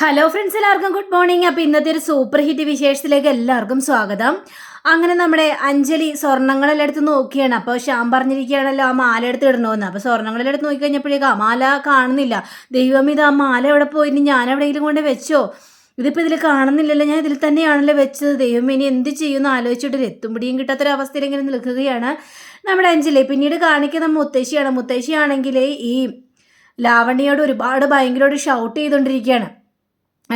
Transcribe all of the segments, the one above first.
Hello friends എല്ലാവർക്കും good morning അപ്പോൾ ഇന്നത്തെ ഒരു സൂപ്പർ ഹിറ്റ് വിശേഷത്തിലേക്ക് എല്ലാവർക്കും സ്വാഗതം. അങ്ങനെ നമ്മുടെ അഞ്ജലി സ്വർണങ്ങളെല്ലാം എടുത്ത് നോക്കിയാണ്. അപ്പോൾ ശ്യാം പറഞ്ഞിരിക്കുകയാണല്ലോ ആ മാല എടുത്ത് ഇടണമെന്ന് അപ്പോൾ സ്വർണങ്ങളെല്ലാം എടുത്ത് നോക്കിക്കഴിഞ്ഞപ്പോഴേക്കും ആ മാല കാണുന്നില്ല. ദൈവം ഇത് ആ മാല എവിടെ പോയി? ഇനി ഞാൻ എവിടെയെങ്കിലും കൊണ്ട് വെച്ചോ? ഇതിപ്പോൾ ഇതിൽ കാണുന്നില്ലല്ലോ. ഞാൻ ഇതിൽ തന്നെയാണല്ലോ വെച്ചത്. ദൈവം ഇനി എന്ത് ചെയ്യുമെന്ന് ആലോചിച്ചിട്ട് എത്തുംപിടിയും കിട്ടാത്തൊരവസ്ഥയിൽ ഇങ്ങനെ നിൽക്കുകയാണ് നമ്മുടെ അഞ്ജലി. പിന്നീട് കാണിക്കുന്ന മുത്തശ്ശിയാണ്. മുത്തശ്ശിയാണെങ്കിൽ ഈ ലാവണ്യയോട് ഒരുപാട് ഭയങ്കരമായിട്ട് ഷൗട്ട് ചെയ്തുകൊണ്ടിരിക്കുകയാണ്.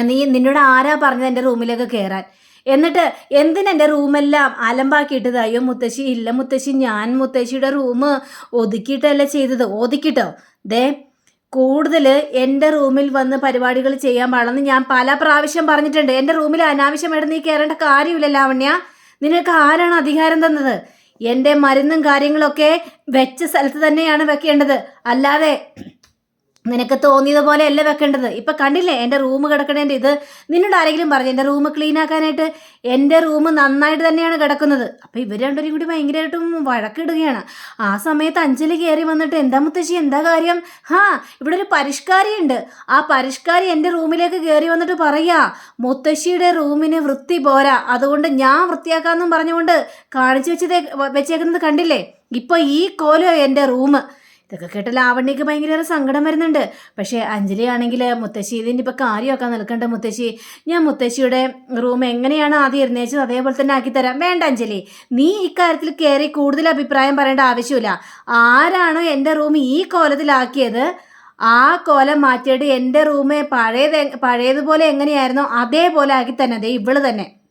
നീ നിന്നോട് ആരാ പറഞ്ഞത് എന്റെ റൂമിലേക്ക് കയറാൻ എന്നിട്ട് എന്തിനെന്റെ റൂമെല്ലാം അലമ്പാക്കിയിട്ടത്? അയ്യോ മുത്തശ്ശി ഇല്ല മുത്തശ്ശി ഞാൻ മുത്തശ്ശിയുടെ റൂം ഒതുക്കിയിട്ടല്ല ചെയ്തത്. ഒതുക്കിട്ടോ? ദേ കൂടുതൽ എന്റെ റൂമിൽ വന്ന് പരിപാടികൾ ചെയ്യാൻ പാടുന്നു ഞാൻ പല പ്രാവശ്യം പറഞ്ഞിട്ടുണ്ട്. എന്റെ റൂമിൽ അനാവശ്യമായിട്ട് നീ കയറേണ്ട കാര്യമില്ല ലാവണ്യ. നിനക്ക് ആരാണ് അധികാരം തന്നത്? എന്റെ മരുന്നും കാര്യങ്ങളൊക്കെ വെച്ച സ്ഥലത്ത് തന്നെയാണ് വെക്കേണ്ടത്. അല്ലാതെ നിനക്ക് തോന്നിയതുപോലെ അല്ല വെക്കേണ്ടത്. ഇപ്പൊ കണ്ടില്ലേ എന്റെ റൂം കിടക്കണേന്റെ ഇത്. നിന്നോട് ആരെങ്കിലും പറഞ്ഞു എന്റെ റൂം ക്ലീൻ ആക്കാനായിട്ട് എന്റെ റൂം നന്നായിട്ട് തന്നെയാണ് കിടക്കുന്നത്. അപ്പൊ ഇവർ രണ്ടുപേരും കൂടി ഭയങ്കരമായിട്ടും വഴക്കിടുകയാണ്. ആ സമയത്ത് അഞ്ജലി കയറി വന്നിട്ട് എന്താ മുത്തശ്ശി എന്താ കാര്യം? ഹാ ഇവിടെ ഒരു പരിഷ്കാരി ഉണ്ട് ആ പരിഷ്കാരി എന്റെ റൂമിലേക്ക് കയറി വന്നിട്ട് പറയാ മുത്തശ്ശിയുടെ റൂമിന് വൃത്തി പോരാ. അതുകൊണ്ട് ഞാൻ വൃത്തിയാക്കാന്നും പറഞ്ഞുകൊണ്ട് കാണിച്ചു വെച്ചത് വെച്ചേക്കുന്നത് കണ്ടില്ലേ? ഇപ്പൊ ഈ കോലോ എന്റെ റൂം ഇതൊക്കെ കേട്ട് ലാവണ്യക്ക് ഭയങ്കര സങ്കടം വരുന്നുണ്ട്. പക്ഷേ അഞ്ജലി ആണെങ്കിൽ മുത്തശ്ശി ഇതിന്റെ ഇപ്പോൾ കാര്യമൊക്കെ നിൽക്കേണ്ട മുത്തശ്ശി. ഞാൻ മുത്തശ്ശിയുടെ റൂം എങ്ങനെയാണ് ആദ്യം ഇരുന്നേച്ചത് അതേപോലെ തന്നെ ആക്കി തരാം. വേണ്ട അഞ്ജലി. നീ ഇക്കാര്യത്തിൽ കയറി കൂടുതൽ അഭിപ്രായം പറയേണ്ട ആവശ്യമില്ല. ആരാണോ എന്റെ റൂം ഈ കോലത്തിലാക്കിയത്? ആ കോലം മാറ്റിയിട്ട് എന്റെ റൂമ് പഴയത് പഴയതുപോലെ എങ്ങനെയായിരുന്നോ അതേപോലെ ആക്കി തന്നെ. അതെ ഇവൾ തന്നെ.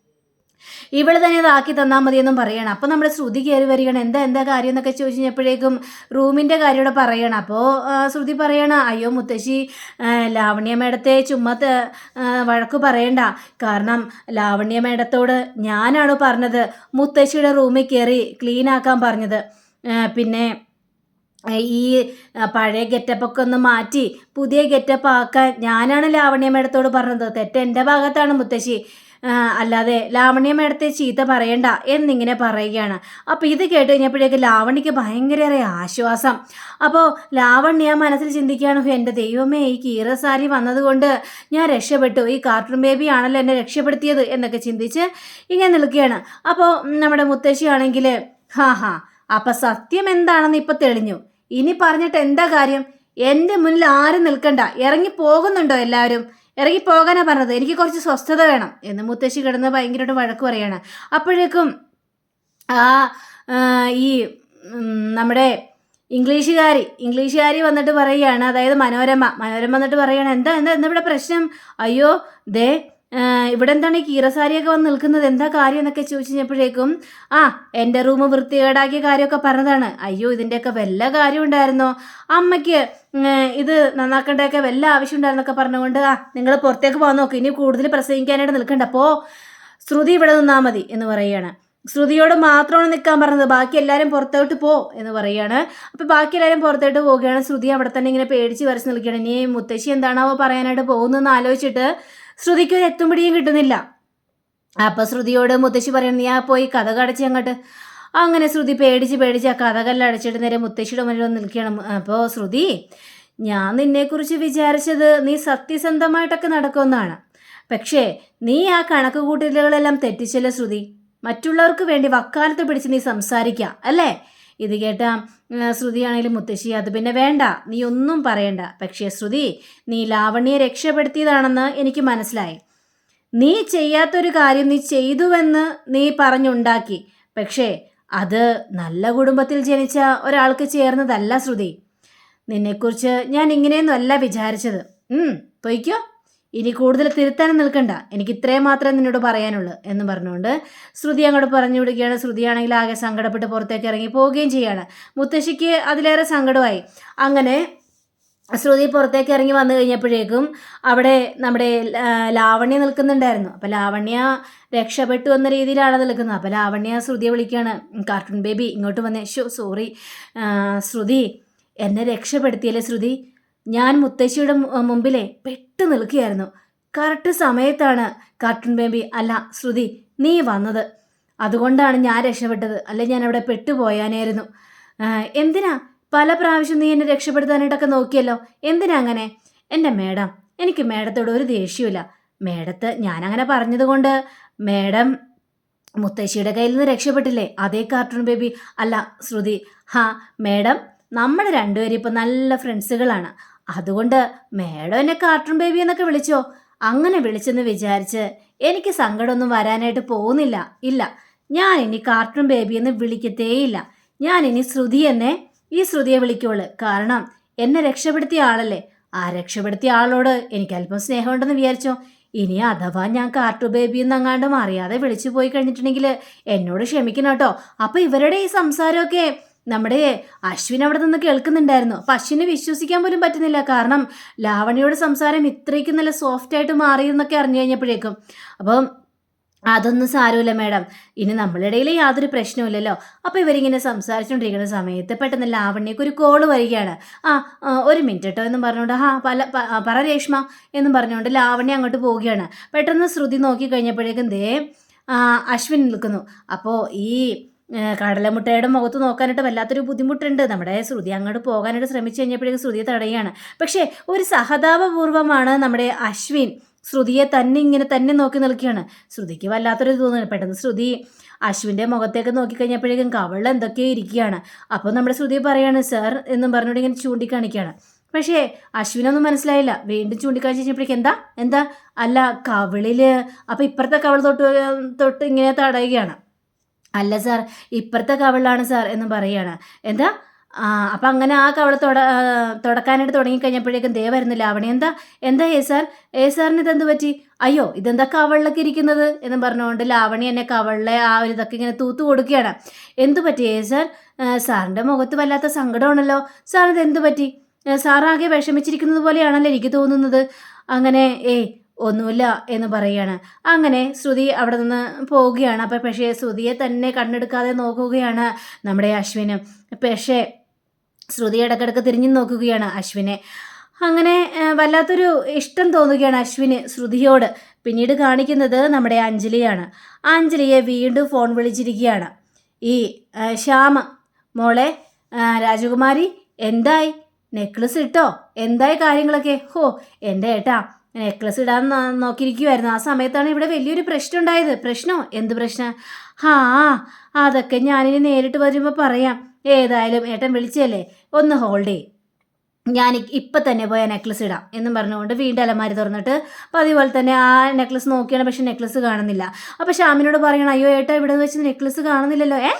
ഇവൾ തന്നെ ഇതാക്കി തന്നാൽ മതിയെന്നും പറയണം. അപ്പോൾ നമ്മുടെ ശ്രുതി കയറി വരികയാണ്. എന്താ എന്താ കാര്യം എന്നൊക്കെ ചോദിച്ചു കഴിഞ്ഞപ്പോഴേക്കും റൂമിന്റെ കാര്യം ഇവിടെ പറയണം. അപ്പോൾ ശ്രുതി പറയണം അയ്യോ മുത്തശ്ശി ലാവണ്യ മേടത്തെ ചുമ്മാ വഴക്ക് പറയണ്ട. കാരണം ലാവണ്യ മേടത്തോട് ഞാനാണ് പറഞ്ഞത് മുത്തശ്ശിയുടെ റൂമിൽ കയറി ക്ലീൻ ആക്കാൻ പറഞ്ഞത്. പിന്നെ ഈ പഴയ ഗെറ്റപ്പൊക്കെ ഒന്ന് മാറ്റി പുതിയ ഗെറ്റപ്പ് ആക്കാൻ ഞാനാണ് ലാവണ്യ മേടത്തോട് പറഞ്ഞത്. തെറ്റ് എന്റെ ഭാഗത്താണ് മുത്തശ്ശി. അല്ലാതെ ലാവണ്യ മേടത്തെ ചീത്ത പറയണ്ട എന്നിങ്ങനെ പറയുകയാണ്. അപ്പോൾ ഇത് കേട്ട് കഴിഞ്ഞപ്പോഴേക്ക് ലാവണ്യക്ക് ഭയങ്കര ആശ്വാസം. അപ്പോൾ ലാവണ്യ മനസ്സിൽ ചിന്തിക്കുകയാണ് എന്റെ ദൈവമേ ഈ കീറസാരി വന്നതുകൊണ്ട് ഞാൻ രക്ഷപ്പെട്ടു. ഈ കാർട്ടൂൺ ബേബി ആണല്ലോ എന്നെ രക്ഷപ്പെടുത്തിയത് എന്നൊക്കെ ചിന്തിച്ച് ഇങ്ങനെ നിൽക്കുകയാണ്. അപ്പോൾ നമ്മുടെ മുത്തശ്ശിയാണെങ്കിൽ ഹാ ഹാ അപ്പം സത്യം എന്താണെന്ന് ഇപ്പം തെളിഞ്ഞു. ഇനി പറഞ്ഞിട്ട് എന്താ കാര്യം? എന്റെ മുന്നിൽ ആരും നിൽക്കണ്ട. ഇറങ്ങി പോകുന്നുണ്ടോ എല്ലാവരും? ഇറങ്ങി പോകാനാ പറഞ്ഞത്. എനിക്ക് കുറച്ച് സ്വസ്ഥത വേണം. എന്ന് മുത്തശ്ശി കിടന്ന് ഭയങ്കരമായിട്ട് വഴക്ക് പറയാണ്. അപ്പോഴേക്കും ആ ഈ നമ്മുടെ ഇംഗ്ലീഷുകാരി ഇംഗ്ലീഷുകാരി വന്നിട്ട് പറയുകയാണ്. അതായത് മനോരമ. മനോരമ വന്നിട്ട് പറയുകയാണ് എന്താ എന്താ എന്താ ഇവിടെ പ്രശ്നം? അയ്യോ ദേ ഇവിടെ എന്താണ് ഈ കീറസാരിയൊക്കെ വന്ന് നിൽക്കുന്നത്? എന്താ കാര്യം എന്നൊക്കെ ചോദിച്ചു കഴിഞ്ഞപ്പോഴേക്കും ആ എന്റെ റൂം വൃത്തികേടാക്കിയ കാര്യമൊക്കെ പറഞ്ഞതാണ്. അയ്യോ ഇതിന്റെയൊക്കെ വല്ല കാര്യം ഉണ്ടായിരുന്നോ? അമ്മയ്ക്ക് ഇത് നന്നാക്കേണ്ടതൊക്കെ വല്ല ആവശ്യം ഉണ്ടായിരുന്നൊക്കെ പറഞ്ഞുകൊണ്ട് ആ നിങ്ങൾ പുറത്തേക്ക് പോകാൻ നോക്ക്. ഇനി കൂടുതൽ പ്രസംഗിക്കാനായിട്ട് നിൽക്കണ്ട. അപ്പോൾ ശ്രുതി ഇവിടെ നിന്നാൽ മതി എന്ന് പറയുകയാണ്. ശ്രുതിയോട് മാത്രമാണ് നിൽക്കാൻ പറഞ്ഞത്. ബാക്കി എല്ലാവരും പുറത്തോട്ട് പോ എന്ന് പറയുകയാണ്. അപ്പോൾ ബാക്കി എല്ലാവരും പുറത്തോട്ട് പോവുകയാണ്. ശ്രുതി അവിടെ തന്നെ ഇങ്ങനെ പേടിച്ച് വരച്ച് നിൽക്കുകയാണ്. ഇനി മുത്തശ്ശി എന്താണാവോ പറയാനായിട്ട് പോകുന്നതെന്ന് ആലോചിച്ചിട്ട് ശ്രുതിക്ക് ഒരു എത്തുംപിടിയും കിട്ടുന്നില്ല. അപ്പോൾ ശ്രുതിയോട് മുത്തശ്ശി പറയുന്നത് ആ പോയി കഥ കടച്ച് അങ്ങോട്ട്. അങ്ങനെ ശ്രുതി പേടിച്ച് പേടിച്ച് ആ കഥകെല്ലാം അടച്ചിട്ട് നേരെ മുത്തശ്ശിയുടെ മുന്നിൽ വന്ന് നിൽക്കണം അപ്പോൾ ശ്രുതി ഞാൻ നിന്നെക്കുറിച്ച് വിചാരിച്ചത് നീ സത്യസന്ധമായിട്ടൊക്കെ നടക്കുമെന്നാണ്. പക്ഷേ നീ ആ കണക്ക് കൂട്ടലുകളെല്ലാം തെറ്റിച്ചല്ലോ ശ്രുതി? മറ്റുള്ളവർക്ക് വേണ്ടി വക്കാലത്ത് പിടിച്ച് നീ സംസാരിക്കുക അല്ലേ? ഇത് കേട്ട ശ്രുതിയാണെങ്കിലും മുത്തശ്ശി അത് പിന്നെ വേണ്ട നീ ഒന്നും പറയണ്ട. പക്ഷേ ശ്രുതി നീ ലാവണ്യെ രക്ഷപ്പെടുത്തിയതാണെന്ന് എനിക്ക് മനസ്സിലായി. നീ ചെയ്യാത്തൊരു കാര്യം നീ ചെയ്തുവെന്ന് നീ പറഞ്ഞുണ്ടാക്കി. പക്ഷേ അത് നല്ല കുടുംബത്തിൽ ജനിച്ച ഒരാൾക്ക് ചേർന്നതല്ല ശ്രുതി. നിന്നെക്കുറിച്ച് ഞാൻ ഇങ്ങനെയൊന്നും അല്ല വിചാരിച്ചത് പൊയ്ക്കോ. ഇനി കൂടുതൽ തിരുത്താനും നിൽക്കണ്ട. എനിക്ക് ഇത്രയും മാത്രമേ നിന്നോട് പറയാനുള്ളൂ എന്ന് പറഞ്ഞുകൊണ്ട് ശ്രുതി അങ്ങോട്ട് പറഞ്ഞു വിടുകയാണ്. ശ്രുതിയാണെങ്കിൽ ആകെ സങ്കടപ്പെട്ട് പുറത്തേക്ക് ഇറങ്ങി പോവുകയും ചെയ്യാണ്. മുത്തശ്ശിക്ക് അതിലേറെ സങ്കടമായി. അങ്ങനെ ശ്രുതി പുറത്തേക്ക് ഇറങ്ങി വന്നു കഴിഞ്ഞപ്പോഴേക്കും അവിടെ നമ്മുടെ ലാവണ്യ നിൽക്കുന്നുണ്ടായിരുന്നു. അപ്പോൾ ലാവണ്യ രക്ഷപ്പെട്ടു എന്ന രീതിയിലാണ് നിൽക്കുന്നത്. അപ്പോൾ ലാവണ്യ ശ്രുതിയെ വിളിക്കുകയാണ്. കാർട്ടൂൺ ബേബി ഇങ്ങോട്ട് വന്നേ. Show sorry. ശ്രുതി എന്നെ രക്ഷപ്പെടുത്തിയല്ലേ ശ്രുതി? ഞാൻ മുത്തശ്ശിയുടെ മുമ്പിലെ പെട്ടു നിൽക്കുകയായിരുന്നു. കറക്റ്റ് സമയത്താണ് കാർട്ടൂൺ ബേബി അല്ല ശ്രുതി നീ വന്നത്. അതുകൊണ്ടാണ് ഞാൻ രക്ഷപ്പെട്ടത്. അല്ലെ ഞാൻ അവിടെ പെട്ടുപോയാനായിരുന്നു എന്തിനാ? പല പ്രാവശ്യം നീ എന്നെ രക്ഷപ്പെടുത്താനായിട്ടൊക്കെ നോക്കിയല്ലോ. എന്തിനാ അങ്ങനെ? എന്റെ മേഡം എനിക്ക് മേഡത്തോട് ഒരു ദേഷ്യമില്ല മേഡത്ത് ഞാനങ്ങനെ പറഞ്ഞതുകൊണ്ട് മേഡം മുത്തശ്ശിയുടെ കയ്യിൽ നിന്ന് രക്ഷപ്പെട്ടില്ലേ? അതേ കാർട്ടൂൺ ബേബി അല്ല ശ്രുതി. ഹാ മേഡം നമ്മൾ രണ്ടുപേരും ഇപ്പം നല്ല ഫ്രണ്ട്സുകളാണ്. അതുകൊണ്ട് മേഡം എന്നെ കാർട്ടൂൺ ബേബി എന്നൊക്കെ വിളിച്ചോ. അങ്ങനെ വിളിച്ചെന്ന് വിചാരിച്ച് എനിക്ക് സങ്കടമൊന്നും വരാനായിട്ട് പോകുന്നില്ല. ഇല്ല. ഞാൻ ഇനി കാർട്ടൂൺ ബേബി എന്ന് വിളിക്കത്തേയില്ല. ഞാൻ ഇനി ശ്രുതി എന്നെ ഈ ശ്രുതിയെ വിളിക്കുള്ളൂ. കാരണം എന്നെ രക്ഷപ്പെടുത്തിയ ആളല്ലേ. ആ രക്ഷപ്പെടുത്തിയ ആളോട് എനിക്ക് അല്പം സ്നേഹമുണ്ടെന്ന് വിചാരിച്ചോ. ഇനി അഥവാ ഞാൻ കാർട്ടു ബേബി എന്നങ്ങാണ്ടും അറിയാതെ വിളിച്ചു പോയി കഴിഞ്ഞിട്ടുണ്ടെങ്കിൽ എന്നോട് ക്ഷമിക്കണം കേട്ടോ. അപ്പൊ ഇവരുടെ ഈ സംസാരമൊക്കെ നമ്മുടെ അശ്വിൻ അവിടെ നിന്ന് കേൾക്കുന്നുണ്ടായിരുന്നു. അപ്പൊ അശ്വിനെ വിശ്വസിക്കാൻ പോലും പറ്റുന്നില്ല. കാരണം ലാവണിയുടെ സംസാരം ഇത്രയ്ക്ക് നല്ല സോഫ്റ്റ് ആയിട്ട് മാറി എന്നൊക്കെ അറിഞ്ഞു കഴിഞ്ഞപ്പോഴേക്കും. അപ്പം അതൊന്നും സാരമില്ല മാഡം. ഇനി നമ്മളുടെ ഇടയിൽ യാതൊരു പ്രശ്നവുമില്ലല്ലോ അപ്പോൾ ഇവരിങ്ങനെ സംസാരിച്ചുകൊണ്ടിരിക്കുന്ന സമയത്ത് പെട്ടെന്ന് ലാവണ്യക്ക് ഒരു കോൾ വരികയാണ്. ആ ഒരു മിനിറ്റ് കേട്ടോ എന്നും പറഞ്ഞുകൊണ്ട് ആ പല പറ രേഷ്മ എന്നും പറഞ്ഞുകൊണ്ട് ലാവണ്യ അങ്ങോട്ട് പോവുകയാണ്. പെട്ടെന്ന് ശ്രുതി നോക്കി കഴിഞ്ഞപ്പോഴേക്കും ദേ അശ്വിൻ നിൽക്കുന്നു. അപ്പോൾ ഈ കടലമുട്ടയുടെ മുഖത്ത് നോക്കാനായിട്ട് വല്ലാത്തൊരു ബുദ്ധിമുട്ടുണ്ട്. നമ്മുടെ ശ്രുതി അങ്ങോട്ട് പോകാനായിട്ട് ശ്രമിച്ചു കഴിഞ്ഞപ്പോഴേക്കും ശ്രുതിയെ തടയുകയാണ്. പക്ഷേ ഒരു സഹതാപപൂർവമാണ് നമ്മുടെ അശ്വിൻ ശ്രുതിയെ തന്നെ ഇങ്ങനെ തന്നെ നോക്കി നിൽക്കുകയാണ്. ശ്രുതിക്ക് വല്ലാത്തൊരു തോന്നുന്നു. പെട്ടെന്ന് ശ്രുതി അശ്വിന്റെ മുഖത്തേക്ക് നോക്കിക്കഴിഞ്ഞപ്പോഴേക്കും കവളിൽ എന്തൊക്കെയോ ഇരിക്കുകയാണ്. അപ്പോൾ നമ്മുടെ ശ്രുതി പറയാണ് സർ എന്നും പറഞ്ഞുകൊണ്ട് ഇങ്ങനെ ചൂണ്ടിക്കാണിക്കുകയാണ്. പക്ഷേ അശ്വിനൊന്നും മനസ്സിലായില്ല. വീണ്ടും ചൂണ്ടിക്കാണിച്ച് കഴിഞ്ഞപ്പോഴേക്കും എന്താ? എന്താ? അല്ല കവിളിൽ അപ്പോൾ ഇപ്പുറത്തെ കവിൾ തൊട്ട് തൊട്ട് ഇങ്ങനെ തടയുകയാണ്. അല്ല സാർ ഇപ്പുറത്തെ കവളാണ് സാർ എന്ന് പറയുകയാണ് എന്താ? ആ അപ്പം അങ്ങനെ ആ കവള തുട തുടക്കാനായിട്ട് തുടങ്ങിക്കഴിഞ്ഞപ്പോഴേക്കും ദേ വരുന്നു ലാവണി എന്താ? എന്താ ഏ സാർ? ഏ സാറിന് ഇതെന്ത് പറ്റി? അയ്യോ ഇതെന്താ കവളിലൊക്കെ ഇരിക്കുന്നത്? എന്ന് പറഞ്ഞുകൊണ്ട് ലാവണി എന്നെ കവളിലെ ആ ഒരു ഇതൊക്കെ ഇങ്ങനെ തൂത്തു കൊടുക്കുകയാണ്. എന്തു പറ്റി ഏ സാർ? സാറിന്റെ മുഖത്ത് വല്ലാത്ത സങ്കടമാണല്ലോ. സാറിന് എന്ത് പറ്റി? സാറാകെ വിഷമിച്ചിരിക്കുന്നത് പോലെയാണല്ലോ എനിക്ക് തോന്നുന്നത്? അങ്ങനെ ഏയ് ഒന്നുമില്ല എന്ന് പറയുകയാണ്. അങ്ങനെ ശ്രുതി അവിടെ നിന്ന് പോവുകയാണ്. അപ്പം പക്ഷേ ശ്രുതിയെ തന്നെ കണ്ണെടുക്കാതെ നോക്കുകയാണ് നമ്മുടെ അശ്വിന്. പക്ഷേ ശ്രുതി ഇടക്കിടക്ക് തിരിഞ്ഞു നോക്കുകയാണ് അശ്വിനെ. അങ്ങനെ വല്ലാത്തൊരു ഇഷ്ടം തോന്നുകയാണ് അശ്വിന് ശ്രുതിയോട്. പിന്നീട് കാണിക്കുന്നത് നമ്മുടെ അഞ്ജലിയാണ്. അഞ്ജലിയെ വീണ്ടും ഫോൺ വിളിച്ചിരിക്കുകയാണ്. ഈ ശ്യാമ മോളെ രാജകുമാരി എന്തായി? നെക്ലസ് ഇട്ടോ? എന്തായി കാര്യങ്ങളൊക്കെ? ഹോ എന്റെ ഏട്ടാ നെക്ലസ് ഇടാൻ നോക്കിയിരിക്കുമായിരുന്നു ആ സമയത്താണ് ഇവിടെ വലിയൊരു പ്രശ്നം? ഉണ്ടായത് പ്രശ്നമോ എന്ത് പ്രശ്നം? ഹാ അതൊക്കെ ഞാനിനി നേരിട്ട് വരുമ്പോൾ പറയാം. ഏതായാലും ഏട്ടൻ വിളിച്ചല്ലേ? ഒന്ന് ഹോൾഡ് ചെയ്യും ഞാൻ ഇപ്പം തന്നെ പോയി ആ നെക്ലസ് ഇടാം എന്നും പറഞ്ഞുകൊണ്ട് വീണ്ടും അലമാരി തുറന്നിട്ട് അതേപോലെ തന്നെ ആ നെക്ലസ് നോക്കിയാണ് പക്ഷെ നെക്ലസ് കാണുന്നില്ല. അപ്പോൾ ഷാമിനോട് പറയണം അയ്യോ ഏട്ടാ ഇവിടെ വെച്ച് നെക്ലസ് കാണുന്നില്ലല്ലോ. ഏ?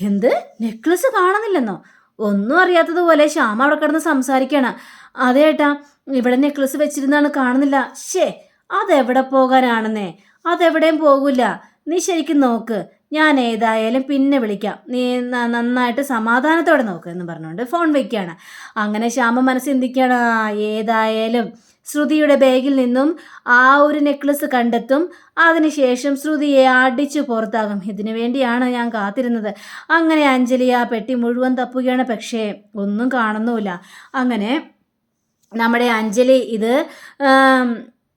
എന്ത്? നെക്ലസ് കാണുന്നില്ലെന്നോ? ഒന്നും അറിയാത്തതുപോലെ ശ്യാമ അവിടെ കിടന്ന് സംസാരിക്കണം അതേ ഏട്ടാ ഇവിടെ നെക്ലസ് വെച്ചിരുന്നാണ് കാണുന്നില്ല. ഷേ അതെവിടെ പോകാനാണെന്നേ? അതെവിടെയും പോകില്ല നീ ശരിക്കും നോക്ക്. ഞാൻ ഏതായാലും പിന്നെ വിളിക്കാം. നീ നന്നായിട്ട് സമാധാനത്തോടെ നോക്ക് എന്ന് പറഞ്ഞുകൊണ്ട് ഫോൺ വയ്ക്കുകയാണ് അങ്ങനെ ശ്യാമ മനസ്സ് ഏതായാലും ശ്രുതിയുടെ ബാഗിൽ നിന്നും ആ ഒരു നെക്ലസ് കണ്ടെത്തും. അതിനുശേഷം ശ്രുതിയെ അടിച്ചു പുറത്താകും. ഇതിനു വേണ്ടിയാണ് ഞാൻ കാത്തിരുന്നത്. അങ്ങനെ അഞ്ജലി ആ പെട്ടി മുഴുവൻ തപ്പുകയാണ്. പക്ഷേ ഒന്നും കാണുന്നുമില്ല. അങ്ങനെ നമ്മുടെ അഞ്ജലി ഇത്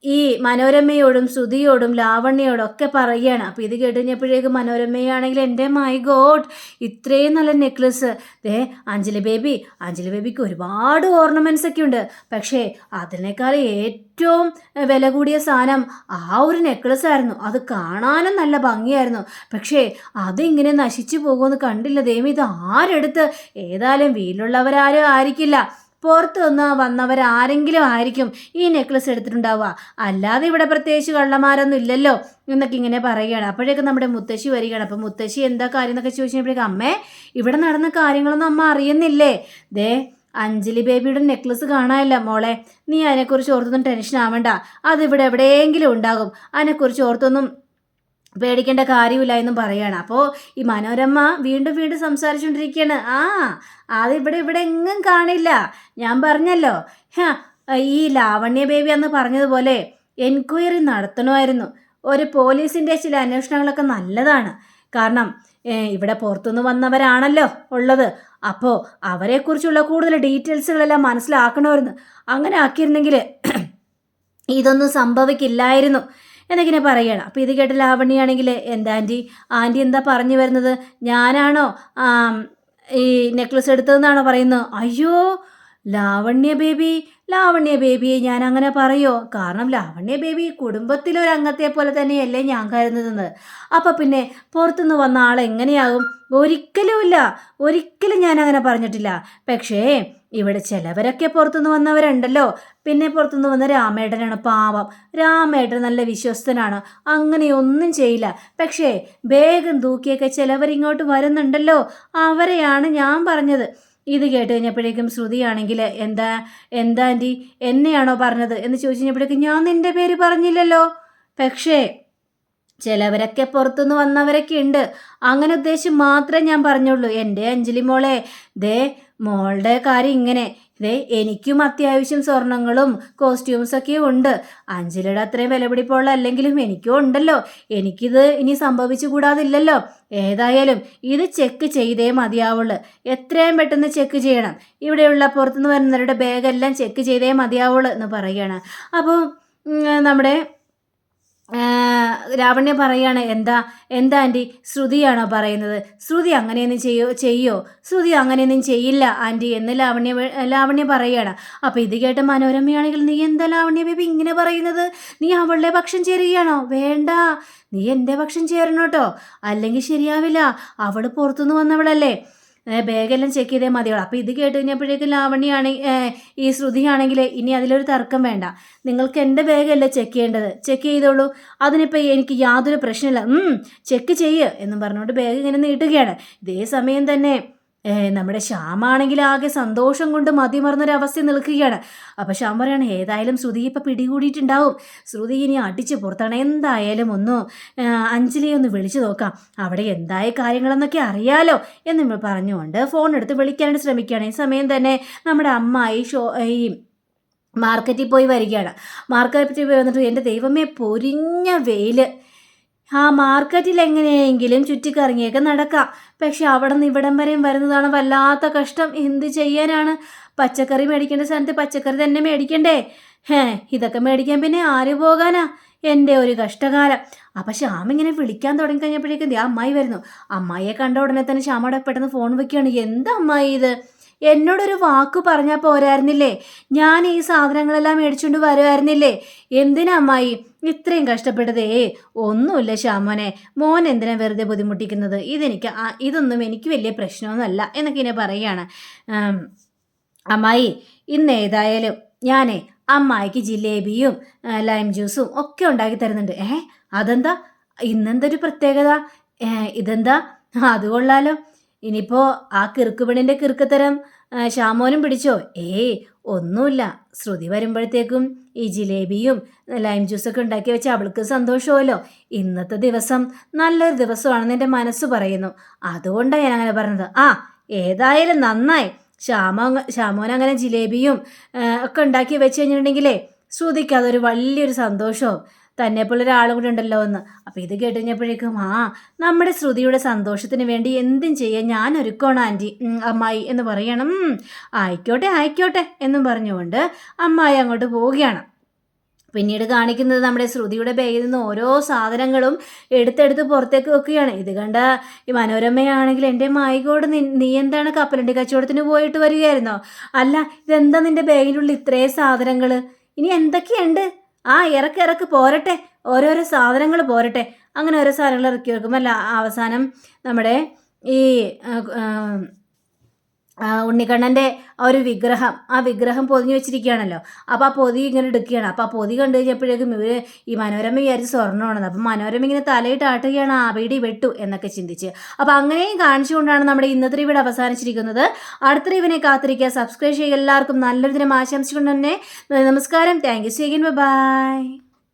ഈ മനോരമയോടും ശ്രുതിയോടും ലാവണ്യയോടും ഒക്കെ പറയുകയാണ്. അപ്പോൾ ഇത് കേട്ടുകഴിഞ്ഞപ്പോഴേക്കും മനോരമയാണെങ്കിൽ എന്റെ മൈ ഗോഡ് ഇത്രയും നല്ല നെക്ലസ് ദേ അഞ്ജലി ബേബി അഞ്ജലി ബേബിക്ക് ഒരുപാട് ഓർണമെന്റ്സ് ഒക്കെ ഉണ്ട്. പക്ഷേ അതിനേക്കാൾ ഏറ്റവും വില കൂടിയ സാധനം ആ ഒരു നെക്ലസ് ആയിരുന്നു. അത് കാണാനും നല്ല ഭംഗിയായിരുന്നു. പക്ഷേ അതിങ്ങനെ നശിച്ചു പോകുമെന്ന് കണ്ടില്ല ദൈവം ഇത് ആരെടുത്ത്? ഏതായാലും വീട്ടിലുള്ളവരാരും ആയിരിക്കില്ല. പുറത്തു നിന്ന് വന്നവരാരെങ്കിലും ആയിരിക്കും ഈ നെക്ലസ് എടുത്തിട്ടുണ്ടാവുക. അല്ലാതെ ഇവിടെ പ്രത്യേകിച്ച് കള്ളന്മാരൊന്നും ഇല്ലല്ലോ എന്നൊക്കെ ഇങ്ങനെ പറയുകയാണ്. അപ്പോഴേക്കും നമ്മുടെ മുത്തശ്ശി വരികയാണ്. അപ്പം മുത്തശ്ശി എന്താ കാര്യം എന്നൊക്കെ ചോദിച്ചപ്പോഴേക്കും അമ്മേ ഇവിടെ നടന്ന കാര്യങ്ങളൊന്നും അമ്മ അറിയുന്നില്ലേ? ദേ അഞ്ജലി ബേബിയുടെ നെക്ലസ് കാണാനില്ല മോളെ. നീ അതിനെക്കുറിച്ച് ഓർത്തൊന്നും ടെൻഷൻ ആവണ്ട. അതിവിടെ എവിടെയെങ്കിലും ഉണ്ടാകും. അതിനെക്കുറിച്ച് ഓർത്തൊന്നും പേടിക്കേണ്ട കാര്യമില്ല എന്നും പറയാണ്. അപ്പോൾ ഈ മനോരമ വീണ്ടും വീണ്ടും സംസാരിച്ചുകൊണ്ടിരിക്കുകയാണ് ആ അതിവിടെ ഇവിടെ എങ്ങും കാണില്ല. ഞാൻ പറഞ്ഞല്ലോ. ഈ ലാവണ്യ ബേബി അന്ന് പറഞ്ഞതുപോലെ എൻക്വയറി നടത്തണമായിരുന്നു. ഒരു പോലീസിന്റെ ചില അന്വേഷണങ്ങളൊക്കെ നല്ലതാണ്. കാരണം ഇവിടെ പുറത്തുനിന്ന് വന്നവരാണല്ലോ ഉള്ളത്. അപ്പോൾ അവരെക്കുറിച്ചുള്ള കൂടുതൽ ഡീറ്റെയിൽസുകളെല്ലാം മനസ്സിലാക്കണമായിരുന്നു. അങ്ങനെ ആക്കിയിരുന്നെങ്കിൽ ഇതൊന്നും സംഭവിക്കില്ലായിരുന്നു. എന്നിങ്ങനെ പറയുകയാണ് അപ്പോൾ ഇത് കേട്ട ലാവണ്യാണെങ്കിൽ എന്താ ആന്റി ആന്റി എന്താ പറഞ്ഞു വരുന്നത്? ഞാനാണോ ഈ നെക്ലസ് എടുത്തതെന്നാണോ പറയുന്നത്? അയ്യോ ലാവണ്യ ബേബി ലാവണ്യ ബേബിയെ ഞാൻ അങ്ങനെ പറയോ? കാരണം ലാവണ്യ ബേബി കുടുംബത്തിലെ ഒരു അംഗത്തെ പോലെ തന്നെയല്ലേ ഞാൻ കരുതുന്നത്. അപ്പം പിന്നെ പുറത്തുനിന്ന് വന്ന ആൾ എങ്ങനെയാകും? ഒരിക്കലുമില്ല. ഒരിക്കലും ഞാൻ അങ്ങനെ പറഞ്ഞിട്ടില്ല. പക്ഷേ ഇവിടെ ചിലവരൊക്കെ പുറത്തുനിന്ന് വന്നവരുണ്ടല്ലോ. പിന്നെ പുറത്തുനിന്ന് വന്ന രാമേട്ടനാണ് പാവം. രാമേട്ടൻ നല്ല വിശ്വസ്തനാണ്. അങ്ങനെയൊന്നും ചെയ്യില്ല. പക്ഷേ വേഗം തൂക്കിയൊക്കെ ചിലവരിങ്ങോട്ട് വരുന്നുണ്ടല്ലോ. അവരെയാണ് ഞാൻ പറഞ്ഞത്. ഇത് കേട്ട് കഴിഞ്ഞപ്പോഴേക്കും ശ്രുതിയാണെങ്കിൽ എന്താ എന്താ ആന്റി എന്നെയാണോ പറഞ്ഞത് എന്ന് ചോദിച്ചു കഴിഞ്ഞപ്പോഴേക്കും ഞാൻ നിന്റെ പേര് പറഞ്ഞില്ലല്ലോ. പക്ഷേ ചിലവരൊക്കെ പുറത്തുനിന്ന് വന്നവരൊക്കെ ഉണ്ട്. അങ്ങനെ ഉദ്ദേശിച്ച് മാത്രമേ ഞാൻ പറഞ്ഞുള്ളൂ. എന്റെ അഞ്ജലി മോളെ ദേ മോളുടെ കാര്യം ഇങ്ങനെ. ദേ എനിക്കും അത്യാവശ്യം സ്വർണങ്ങളും കോസ്റ്റ്യൂംസൊക്കെ ഉണ്ട്. അഞ്ജലിയുടെ അത്രയും വിലപിടിപ്പുള്ള അല്ലെങ്കിലും എനിക്കും ഉണ്ടല്ലോ. എനിക്കിത് ഇനി സംഭവിച്ചു കൂടാതില്ലല്ലോ. ഏതായാലും ഇത് ചെക്ക് ചെയ്തേ മതിയാവുള്ളൂ. എത്രയും പെട്ടെന്ന് ചെക്ക് ചെയ്യണം. ഇവിടെയുള്ള പുറത്തുനിന്ന് വരുന്നവരുടെ ബാഗെല്ലാം ചെക്ക് ചെയ്തേ മതിയാവുള്ളൂ എന്ന് പറയുകയാണ്. അപ്പോൾ നമ്മുടെ രാവണ്യ പറയാണ് എന്താ എന്താ ആന്റി ശ്രുതിയാണോ പറയുന്നത്? ശ്രുതി അങ്ങനെയൊന്നും ചെയ്യോ ചെയ്യോ? ശ്രുതി അങ്ങനെയൊന്നും ചെയ്യില്ല ആന്റി എന്ന് ലാവണ്യ ലാവണ്യ പറയുകയാണ് അപ്പോൾ ഇത് കേട്ട മനോരമയാണെങ്കിൽ നീ എന്താ ലാവണ്യ ബേബി ഇങ്ങനെ പറയുന്നത്? നീ അവളുടെ പക്ഷം ചേരുകയാണോ? വേണ്ട. നീ എന്റെ പക്ഷം ചേരണം കേട്ടോ അല്ലെങ്കിൽ ശരിയാവില്ല. അവൾ പുറത്തുനിന്ന് വന്നവളല്ലേ. ബാഗെല്ലാം ചെക്ക് ചെയ്തേ മതിയുള്ളൂ അപ്പോൾ ഇത് കേട്ട് കഴിഞ്ഞപ്പോഴേക്കും ലാവണ്യാണ് ഈ ശ്രുതിയാണെങ്കിൽ ഇനി അതിലൊരു തർക്കം വേണ്ട. നിങ്ങൾക്ക് എന്റെ ബാഗല്ലേ ചെക്ക് ചെയ്യേണ്ടത്? ചെക്ക് ചെയ്തോളൂ. അതിനിപ്പോൾ എനിക്ക് യാതൊരു പ്രശ്നമില്ല. ചെക്ക് ചെയ്യ് എന്നും പറഞ്ഞുകൊണ്ട് ബാഗ് ഇങ്ങനെ നീട്ടുകയാണ്. ഇതേ സമയം തന്നെ നമ്മുടെ ശ്യാമാണെങ്കിൽ ആകെ സന്തോഷം കൊണ്ട് മതിമറന്നൊരവസ്ഥ നിൽക്കുകയാണ്. അപ്പോൾ ശ്യാം പറയാണ് ഏതായാലും ശ്രുതി ഇപ്പം പിടികൂടിയിട്ടുണ്ടാവും. ശ്രുതി ഇനി അടിച്ച് പുറത്താണ്. എന്തായാലും ഒന്ന് അഞ്ജലിയെ ഒന്ന് വിളിച്ചു നോക്കാം. അവിടെ എന്തായ കാര്യങ്ങളെന്നൊക്കെ അറിയാലോ എന്ന് പറഞ്ഞുകൊണ്ട് ഫോൺ എടുത്ത് വിളിക്കാനായിട്ട് ശ്രമിക്കുകയാണ്. ഈ സമയം തന്നെ നമ്മുടെ അമ്മ ഈ ഷോ ഈ മാർക്കറ്റിൽ പോയി വരികയാണ്. മാർക്കറ്റിൽ പോയി വന്നിട്ട് എന്റെ ദൈവമേ പൊരിഞ്ഞ വെയിൽ ആ മാർക്കറ്റിൽ എങ്ങനെയെങ്കിലും ചുറ്റിക്കറങ്ങിയൊക്കെ നടക്കാം. പക്ഷെ അവിടെ നിന്ന് ഇവിടം വരെയും വരുന്നതാണ് വല്ലാത്ത കഷ്ടം. എന്ത് ചെയ്യാനാണ്? പച്ചക്കറി മേടിക്കേണ്ട സ്ഥലത്ത് പച്ചക്കറി തന്നെ മേടിക്കണ്ടേ? ഹേ ഇതൊക്കെ മേടിക്കാൻ പിന്നെ ആര് പോകാനാ? എന്റെ ഒരു കഷ്ടകാലം. അപ്പം ശ്യാം ഇങ്ങനെ വിളിക്കാൻ തുടങ്ങി കഴിഞ്ഞപ്പോഴേക്കും അമ്മായി വരുന്നു. അമ്മായിയെ കണ്ട ഉടനെ തന്നെ ശ്യാമയുടെ പെട്ടെന്ന് ഫോൺ വെക്കുകയാണ്. എന്താ അമ്മായി ഇത്? എന്നോടൊരു വാക്ക് പറഞ്ഞാൽ പോരായിരുന്നില്ലേ? ഞാൻ ഈ സാധനങ്ങളെല്ലാം മേടിച്ചുകൊണ്ട് വരുമായിരുന്നില്ലേ എന്തിനാ അമ്മായി ഇത്രയും കഷ്ടപ്പെട്ടതേ? ഒന്നുമില്ല ശ്യാമോനെ. മോൻ എന്തിനാ വെറുതെ ബുദ്ധിമുട്ടിക്കുന്നത്? ഇതെനിക്ക് ഇതൊന്നും എനിക്ക് വലിയ പ്രശ്നമൊന്നുമല്ല എന്നൊക്കെ ഇങ്ങനെ പറയുകയാണ് അമ്മായി ഇന്ന് ഏതായാലും ഞാനേ അമ്മായിക്ക് ജിലേബിയും ലൈം ജ്യൂസും ഒക്കെ ഉണ്ടാക്കി തരുന്നുണ്ട്. ഏ അതെന്താ? ഇന്നെന്തൊരു പ്രത്യേകത? ഇതെന്താ? അത് കൊള്ളാലോ. ഇനിയിപ്പോൾ ആ കിറുക്കുപണിന്റെ കിറുക്കത്തരം ശ്യാമോനും പിടിച്ചോ? ഏയ് ഒന്നുമില്ല. ശ്രുതി വരുമ്പോഴത്തേക്കും ഈ ജിലേബിയും ലൈം ജ്യൂസൊക്കെ ഉണ്ടാക്കി വെച്ച് അവൾക്ക് സന്തോഷമല്ലോ. ഇന്നത്തെ ദിവസം നല്ലൊരു ദിവസമാണെന്ന് എന്റെ മനസ്സ് പറയുന്നു. അതുകൊണ്ടാണ് ഞാൻ അങ്ങനെ പറഞ്ഞത്. ആ ഏതായാലും നന്നായി. ശ്യാമോ ശ്യാമോൻ അങ്ങനെ ജിലേബിയും ഒക്കെ ഉണ്ടാക്കി വെച്ച് കഴിഞ്ഞിട്ടുണ്ടെങ്കിലേ ശ്രുതിക്ക് അതൊരു വലിയൊരു സന്തോഷവും തന്നെ പോലെ ഒരാളും കൂടെ ഉണ്ടല്ലോ എന്ന്. അപ്പോൾ ഇത് കേട്ടുകഴിഞ്ഞപ്പോഴേക്കും ആ നമ്മുടെ ശ്രുതിയുടെ സന്തോഷത്തിന് വേണ്ടി എന്തും ചെയ്യാൻ ഞാൻ ഒരുക്കോണ ആന്റി. അമ്മായി എന്ന് പറയണം. ആയിക്കോട്ടെ ആയിക്കോട്ടെ എന്നും പറഞ്ഞുകൊണ്ട് അമ്മായി അങ്ങോട്ട് പോവുകയാണ്. പിന്നീട് കാണിക്കുന്നത് നമ്മുടെ ശ്രുതിയുടെ ബാഗിൽ നിന്ന് ഓരോ സാധനങ്ങളും എടുത്തെടുത്ത് പുറത്തേക്ക് വെക്കുകയാണ്. ഇത് കണ്ട ഈ മനോരമയാണെങ്കിൽ എന്റെ മായികോട് നീ എന്താണ് കപ്പലണ്ടി കച്ചവടത്തിന് പോയിട്ട് വരികയായിരുന്നോ? അല്ല ഇതെന്താ നിന്റെ ബാഗിനുള്ളിൽ ഇത്രയും സാധനങ്ങൾ ഇനി എന്തൊക്കെയുണ്ട്? ആ ഇറക്ക് ഇറക്ക് പോരട്ടെ. ഓരോരോ സാധനങ്ങൾ പോരട്ടെ. അങ്ങനെ ഓരോ സാധനങ്ങൾ ഇറക്കി വെക്കുമ്പോൾ അവസാനം നമ്മുടെ ഈ ഉണ്ണിക്കണ്ണന്റെ ആ ഒരു വിഗ്രഹം ആ വിഗ്രഹം പൊതിഞ്ഞു വെച്ചിരിക്കുകയാണല്ലോ. അപ്പോൾ ആ പൊതി ഇങ്ങനെ എടുക്കുകയാണ്. അപ്പോൾ ആ പൊതി കണ്ടു കഴിഞ്ഞപ്പോഴേക്കും ഇവർ ഈ മനോരമ വിചാരിച്ച് സ്വർണമാണെന്ന്. അപ്പം മനോരമ ഇങ്ങനെ തലയിട്ട് ആട്ടുകയാണ് ആ വീടി വെട്ടു എന്നൊക്കെ ചിന്തിച്ച്. അപ്പോൾ അങ്ങനെയും കാണിച്ചുകൊണ്ടാണ് നമ്മുടെ ഇന്നത്തെ ഇവിടെ അവസാനിച്ചിരിക്കുന്നത്. അടുത്ത ഇവനെ കാത്തിരിക്കുക. സബ്സ്ക്രൈബ് ചെയ്യുക. എല്ലാവർക്കും നല്ലൊരു ദിനം ആശംസിച്ചുകൊണ്ട് തന്നെ നമസ്കാരം. Thank you സീഗിൻ by